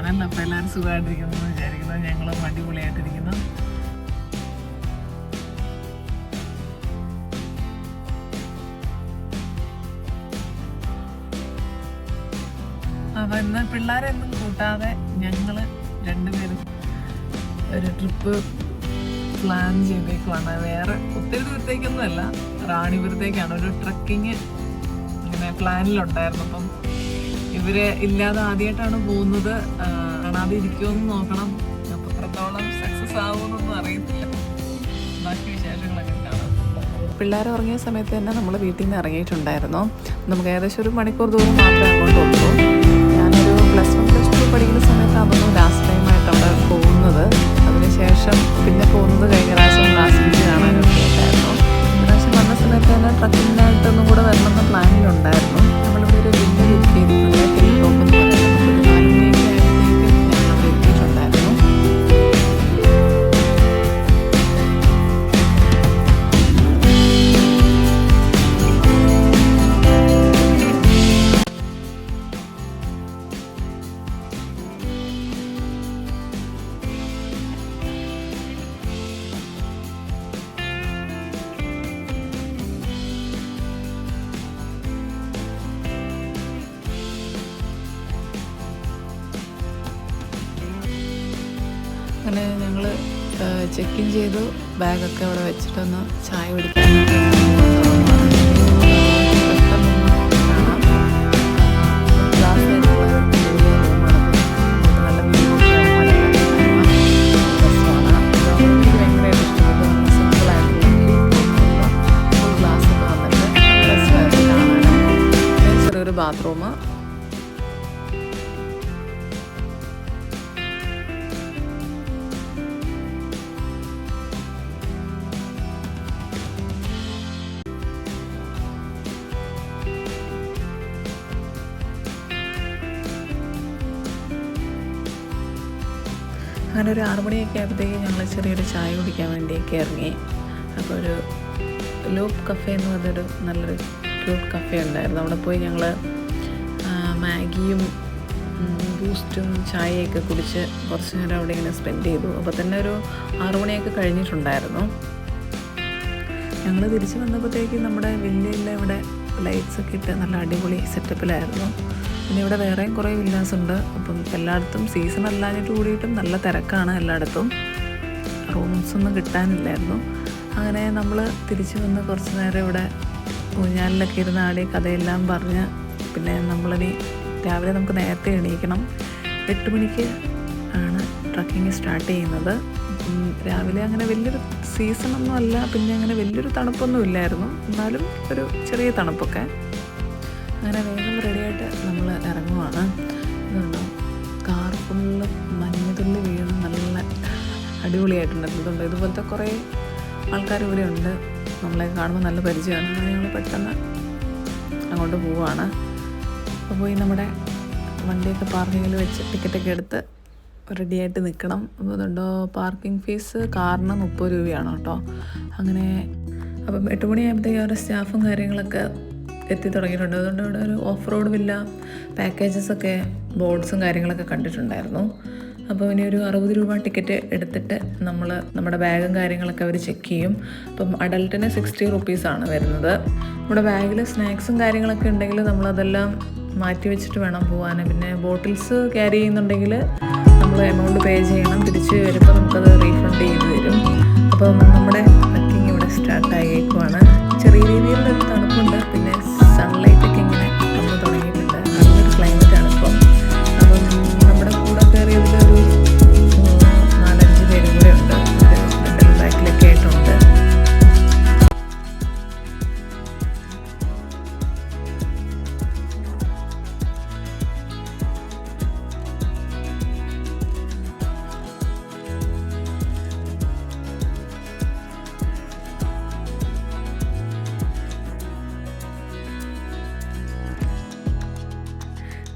പറഞ്ഞല്ലോ അപ്പോൾ എല്ലാവരും സുഖമായിട്ടിരിക്കുന്നു എന്ന് വിചാരിക്കുന്നു. ഞങ്ങളും അടിപൊളിയായിട്ടിരിക്കുന്നു. അപ്പം ഇന്ന് പിള്ളേരെയൊന്നും കൂട്ടാതെ ഞങ്ങൾ രണ്ടുപേരും ഒരു ട്രിപ്പ് പ്ലാൻ ചെയ്തേക്കുവാണ്. വേറെ ഒത്തിരി ദൂരത്തേക്കൊന്നുമല്ല. റാണിപുരത്തേക്കാണ്. ഒരു ട്രക്കിങ് ഇങ്ങനെ പ്ലാനിലുണ്ടായിരുന്നു. അപ്പം ഇവർ ഇല്ലാതെ ആദ്യമായിട്ടാണ് പോകുന്നത്. കാണാതെ ഇരിക്കുമെന്ന് നോക്കണം. അപ്പത്രത്തോളം സക്സസ് ആവുമെന്നൊന്നും അറിയത്തില്ല. ബാക്കി വിശേഷങ്ങളൊക്കെ കാണാം. പിള്ളേർ ഉറങ്ങിയ സമയത്ത് തന്നെ നമ്മൾ വീട്ടിൽ നിന്ന് ഇറങ്ങിയിട്ടുണ്ടായിരുന്നു. നമുക്ക് ഏകദേശം ഒരു മണിക്കൂർ ദൂരം മാത്രമേ അങ്ങോട്ടുള്ളൂ ഞാനൊരു പ്ലസ് വൺ പ്ലസ് ടു പഠിക്കുന്ന സമയത്താണെന്ന് ലാസ്റ്റ് ടൈമായിട്ട് അവിടെ പോകുന്നത്. അതിനുശേഷം പിന്നെ പോകുന്നത് കഴിഞ്ഞ പ്രാവശ്യം ബീച്ച് കാണാനൊക്കെ ആയിട്ടായിരുന്നു പ്രാവശ്യം വന്ന സമയത്ത് തന്നെ ട്രക്കിങ്ങിനായിട്ടൊന്നും കൂടെ വരണമെന്ന പ്ലാനിലുണ്ടായിരുന്നു അങ്ങനെ ഞങ്ങൾ ചെക്ക് ഇൻ ചെയ്തു. ബാഗൊക്കെ അവിടെ വെച്ചിട്ടൊന്ന് ചായ കുടിക്കാൻ അങ്ങനെ ഒരു ആറു മണിയൊക്കെ ആയപ്പോഴത്തേക്ക് ഞങ്ങൾ ചെറിയൊരു ചായ കുടിക്കാൻ വേണ്ടിയൊക്കെ ഇറങ്ങി. അപ്പോൾ ഒരു ലൂപ്പ് കഫേ എന്ന് പറഞ്ഞൊരു നല്ലൊരു ക്യൂട്ട് കഫേ ഉണ്ടായിരുന്നു. അവിടെ പോയി ഞങ്ങൾ മാഗിയും ബൂസ്റ്റും ചായയൊക്കെ കുടിച്ച് കുറച്ച് നേരം അവിടെ ഇങ്ങനെ സ്പെൻഡ് ചെയ്തു. അപ്പോൾ തന്നെ ഒരു ആറുമണിയൊക്കെ കഴിഞ്ഞിട്ടുണ്ടായിരുന്നു. ഞങ്ങൾ തിരിച്ചു വന്നപ്പോഴത്തേക്കും നമ്മുടെ വില്ലയിലെ ഇവിടെ ലൈറ്റ്സ് ഒക്കെ ഇട്ട് നല്ല അടിപൊളി സെറ്റപ്പിലായിരുന്നു പിന്നെ ഇവിടെ വേറെയും കുറേ വില്ലാസ് ഉണ്ട്. അപ്പം എല്ലായിടത്തും സീസൺ അല്ലാഞ്ഞിട്ട് കൂടിയിട്ടും നല്ല തിരക്കാണ് എല്ലായിടത്തും. റൂംസ് ഒന്നും കിട്ടാനില്ലായിരുന്നു. അങ്ങനെ നമ്മൾ തിരിച്ചു വന്ന് കുറച്ച് നേരം ഇവിടെ ഊഞ്ഞാലിലൊക്കെ ഇരുന്ന് ആടി കഥയെല്ലാം പറഞ്ഞ് പിന്നെ നമ്മളിനി രാവിലെ നമുക്ക് നേരത്തെ എണീക്കണം. എട്ട് മണിക്ക് ആണ് ട്രക്കിങ് സ്റ്റാർട്ട് ചെയ്യുന്നത്. രാവിലെ അങ്ങനെ വലിയൊരു സീസണൊന്നും അല്ല പിന്നെ അങ്ങനെ വലിയൊരു തണുപ്പൊന്നും ഇല്ലായിരുന്നു. എന്നാലും ഒരു ചെറിയ തണുപ്പൊക്കെ. അങ്ങനെ വേഗം റെഡിയായിട്ട് നമ്മൾ ഇറങ്ങുവാണ്. ഇതുണ്ടോ? കാർ ഫുള്ള് മഞ്ഞുതുള്ളി വീണ് നല്ല അടിപൊളിയായിട്ടുണ്ട്. ഇതുണ്ട്? ഇതുപോലത്തെ കുറേ ആൾക്കാർ ഇവിടെ ഉണ്ട്. നമ്മളെ കാണുമ്പോൾ നല്ല പരിചയമാണ്. അങ്ങനെ ഞങ്ങൾ പെട്ടെന്ന് അങ്ങോട്ട് പോവുകയാണ് അപ്പോൾ പോയി നമ്മുടെ വണ്ടിയൊക്കെ പാർക്കിങ്ങിൽ വെച്ച് ടിക്കറ്റൊക്കെ എടുത്ത് റെഡിയായിട്ട് നിൽക്കണം അതുകൊണ്ടോ പാർക്കിംഗ് ഫീസ് കാറിന് മുപ്പത് രൂപയാണ് കേട്ടോ. അങ്ങനെ അപ്പം എട്ട് മണിയാകുമ്പോഴത്തേക്കും അവരുടെ സ്റ്റാഫും കാര്യങ്ങളൊക്കെ എത്തി തുടങ്ങിയിട്ടുണ്ട്. അതുകൊണ്ട് ഇവിടെ ഒരു ഓഫ് റോഡ് വില്ല പാക്കേജസ് ഒക്കെ ബോർഡ്സും കാര്യങ്ങളൊക്കെ കണ്ടിട്ടുണ്ടായിരുന്നു. അപ്പോൾ ഇനി ഒരു അറുപത് രൂപ ടിക്കറ്റ് എടുത്തിട്ട് നമ്മൾ നമ്മുടെ ബാഗും കാര്യങ്ങളൊക്കെ അവർ ചെക്ക് ചെയ്യും. അപ്പം അഡൽട്ടിന് സിക്സ്റ്റി റുപ്പീസാണ് വരുന്നത്. നമ്മുടെ ബാഗിൽ സ്നാക്സും കാര്യങ്ങളൊക്കെ ഉണ്ടെങ്കിൽ നമ്മളതെല്ലാം മാറ്റി വെച്ചിട്ട് വേണം പോകാൻ പിന്നെ ബോട്ടിൽസ് ക്യാരി ചെയ്യുന്നുണ്ടെങ്കിൽ നമ്മൾ എമൗണ്ട് പേ ചെയ്യണം. തിരിച്ച് വരുമ്പോൾ നമുക്കത് റീഫണ്ട്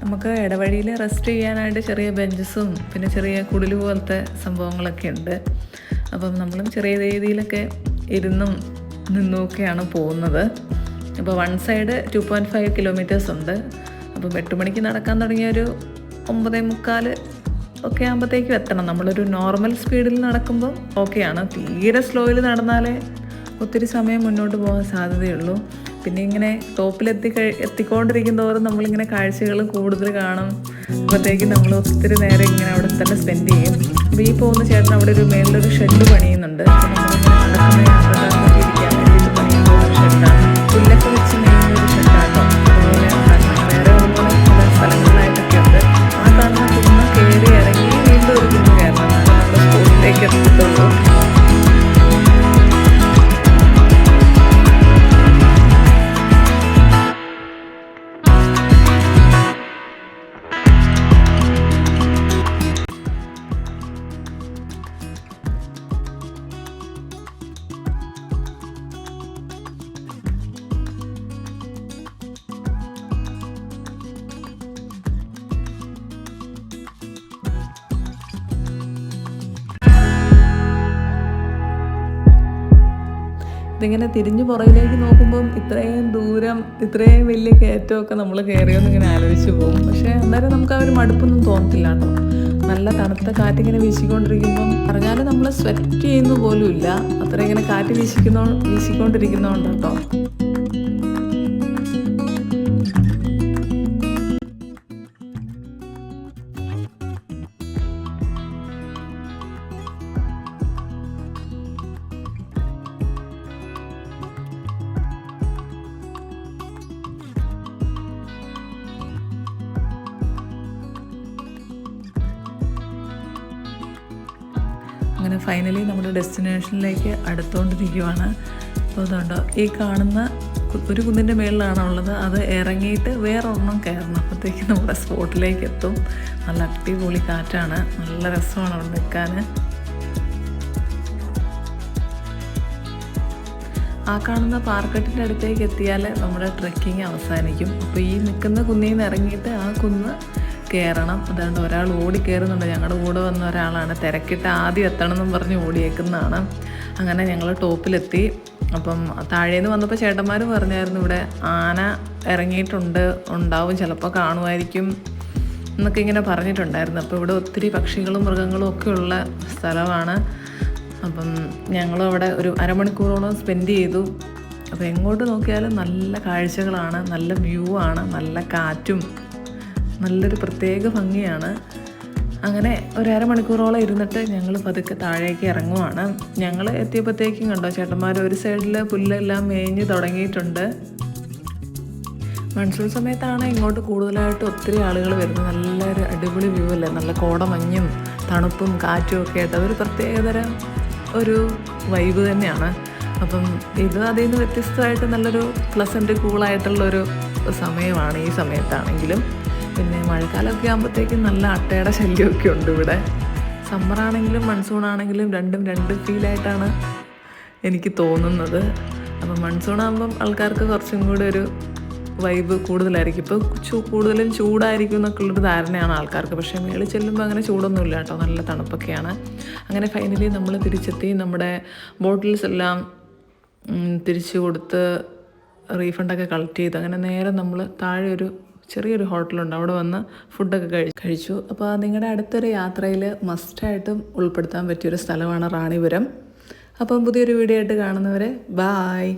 നമുക്ക് ഇടവഴിയിൽ റെസ്റ്റ് ചെയ്യാനായിട്ട് ചെറിയ ബെഞ്ചസും പിന്നെ ചെറിയ കുടിൽ പോലത്തെ സംഭവങ്ങളൊക്കെ ഉണ്ട്. അപ്പം നമ്മളും ചെറിയ രീതിയിലൊക്കെ ഇരുന്നും നിന്നുമൊക്കെയാണ് പോകുന്നത്. അപ്പോൾ one side two point five kilometres ഉണ്ട്. അപ്പം എട്ട് മണിക്ക് നടക്കാൻ തുടങ്ങിയ ഒരു ഒമ്പതേ മുക്കാൽ ഒക്കെ ആകുമ്പോഴത്തേക്കും എത്തണം. നമ്മളൊരു നോർമൽ സ്പീഡിൽ നടക്കുമ്പോൾ ഓക്കെയാണ്. തീരെ സ്ലോയിൽ നടന്നാലേ ഒത്തിരി സമയം മുന്നോട്ട് പോകാൻ സാധ്യതയുള്ളൂ. പിന്നെ ഇങ്ങനെ ടോപ്പിലെത്തി കഴി എത്തിക്കൊണ്ടിരിക്കും തോറും നമ്മളിങ്ങനെ കാഴ്ചകൾ കൂടുതൽ കാണും. അപ്പോഴത്തേക്കും നമ്മൾ ഒത്തിരി നേരം ഇങ്ങനെ അവിടെ തന്നെ സ്പെൻഡ് ചെയ്യും. അപ്പോൾ ഈ പോകുന്ന ചേട്ടൻ അവിടെ ഒരു മേളിലൊരു ഷെഡ് പണിയുന്നുണ്ട്. അപ്പോൾ നടക്കുന്ന ഇതിങ്ങനെ തിരിഞ്ഞു പുറകിലേക്ക് നോക്കുമ്പം ഇത്രയും ദൂരം ഇത്രയും വലിയ കയറ്റമൊക്കെ നമ്മൾ കയറിയെന്ന് ഇങ്ങനെ ആലോചിച്ച് പോകും. പക്ഷേ അന്നേരം നമുക്ക് ആ ഒരു മടുപ്പൊന്നും തോന്നത്തില്ല കേട്ടോ. നല്ല തണുത്ത കാറ്റിങ്ങനെ വീശിക്കൊണ്ടിരിക്കുമ്പം പറഞ്ഞാൽ നമ്മൾ സ്വെറ്റ് ചെയ്യുന്ന പോലും ഇല്ല അത്ര ഇങ്ങനെ കാറ്റ് വീശിക്കുന്നോ വീശിക്കൊണ്ടിരിക്കുന്നതുകൊണ്ട് കേട്ടോ. അങ്ങനെ ഫൈനലി നമ്മുടെ ഡെസ്റ്റിനേഷനിലേക്ക് അടുത്തുകൊണ്ടിരിക്കുവാണ് അപ്പോൾ അതുകൊണ്ട് ഈ കാണുന്ന ഒരു കുന്നിന്റെ മേളിലാണ് ഉള്ളത്. അത് ഇറങ്ങിയിട്ട് വേറെ ഒരെണ്ണം കയറണം. അപ്പോഴത്തേക്ക് നമ്മുടെ സ്പോട്ടിലേക്ക് എത്തും. നല്ല അടിപൊളി കാറ്റാണ്. നല്ല രസമാണ് അവിടെ നിൽക്കാൻ ആ കാണുന്ന പാർക്കറ്റിന്റെ അടുത്തേക്ക് എത്തിയാൽ നമ്മുടെ ട്രെക്കിംഗ് അവസാനിക്കും. അപ്പോൾ ഈ നിൽക്കുന്ന കുന്നിൽ നിന്ന് ഇറങ്ങിയിട്ട് ആ കുന്ന് കയറണം അതുകൊണ്ട് ഒരാൾ ഓടി കയറുന്നുണ്ട് ഞങ്ങളുടെ കൂടെ വന്ന ഒരാളാണ്. തിരക്കിട്ട് ആദ്യം എത്തണം എന്നും പറഞ്ഞ് ഓടിയേക്കുന്നതാണ്. അങ്ങനെ ഞങ്ങൾ ടോപ്പിലെത്തി. അപ്പം താഴേന്ന് വന്നപ്പോൾ ചേട്ടന്മാർ പറഞ്ഞായിരുന്നു ഇവിടെ ആന ഇറങ്ങിയിട്ടുണ്ട്. ഉണ്ടാവും. ചിലപ്പോൾ കാണുമായിരിക്കും എന്നൊക്കെ ഇങ്ങനെ പറഞ്ഞിട്ടുണ്ടായിരുന്നു. അപ്പോൾ ഇവിടെ ഒത്തിരി പക്ഷികളും മൃഗങ്ങളും ഒക്കെ ഉള്ള സ്ഥലമാണ്. അപ്പം ഞങ്ങളും അവിടെ ഒരു അരമണിക്കൂറോളം സ്പെൻഡ് ചെയ്തു. അപ്പോൾ എങ്ങോട്ട് നോക്കിയാലും നല്ല കാഴ്ചകളാണ്. നല്ല വ്യൂ ആണ്. നല്ല കാറ്റും നല്ലൊരു പ്രത്യേക ഭംഗിയാണ്. അങ്ങനെ ഒരു അരമണിക്കൂറോളം ഇരുന്നിട്ട് ഞങ്ങൾ പതുക്കെ താഴേക്ക് ഇറങ്ങുവാണ്. ഞങ്ങൾ എത്തിയപ്പോഴത്തേക്കും കണ്ടോ ചേട്ടന്മാർ ഒരു സൈഡിൽ പുല്ലെല്ലാം മേഞ്ഞ് തുടങ്ങിയിട്ടുണ്ട്. മൺസൂൺ സമയത്താണ് ഇങ്ങോട്ട് കൂടുതലായിട്ട് ഒത്തിരി ആളുകൾ വരുന്നത്. നല്ലൊരു അടിപൊളി വ്യൂ അല്ലേ? നല്ല കോടമഞ്ഞും തണുപ്പും കാറ്റും ഒക്കെ ആയിട്ട്. അതൊരു പ്രത്യേകതരം ഒരു വൈബ് തന്നെയാണ്. അപ്പം ഇത് അതിൽ നിന്ന് വ്യത്യസ്തമായിട്ട് നല്ലൊരു പ്ലസന്റ് കൂളായിട്ടുള്ളൊരു സമയമാണ് ഈ സമയത്താണെങ്കിലും. പിന്നെ മഴക്കാലമൊക്കെ ആകുമ്പോഴത്തേക്കും നല്ല അട്ടയുടെ ശല്യമൊക്കെ ഉണ്ട് ഇവിടെ. സമ്മറാണെങ്കിലും മൺസൂൺ ആണെങ്കിലും രണ്ടും രണ്ട് ഫീലായിട്ടാണ് എനിക്ക് തോന്നുന്നത്. അപ്പം മൺസൂൺ ആകുമ്പം ആൾക്കാർക്ക് കുറച്ചും കൂടി ഒരു വൈബ് കൂടുതലായിരിക്കും. ഇപ്പോൾ ചൂ കൂടുതലും ചൂടായിരിക്കും എന്നൊക്കെ ഉള്ളൊരു ധാരണയാണ് ആൾക്കാർക്ക്. പക്ഷേ മേളിൽ ചെല്ലുമ്പോൾ അങ്ങനെ ചൂടൊന്നുമില്ല കേട്ടോ. നല്ല തണുപ്പൊക്കെയാണ്. അങ്ങനെ ഫൈനലി നമ്മൾ തിരിച്ചെത്തി. നമ്മുടെ ബോട്ടിൽസ് എല്ലാം തിരിച്ചു കൊടുത്ത് റീഫണ്ടൊക്കെ കളക്ട് ചെയ്ത്. അങ്ങനെ നേരെ നമ്മൾ താഴെ ഒരു ചെറിയൊരു ഹോട്ടലുണ്ട്. അവിടെ വന്ന് ഫുഡൊക്കെ കഴി കഴിച്ചു. അപ്പോൾ നിങ്ങളുടെ അടുത്തൊരു യാത്രയിൽ മസ്റ്റായിട്ടും ഉൾപ്പെടുത്താൻ പറ്റിയൊരു സ്ഥലമാണ് റാണിപുരം. അപ്പം പുതിയൊരു വീഡിയോ ആയിട്ട് കാണുന്നവരെ ബായ്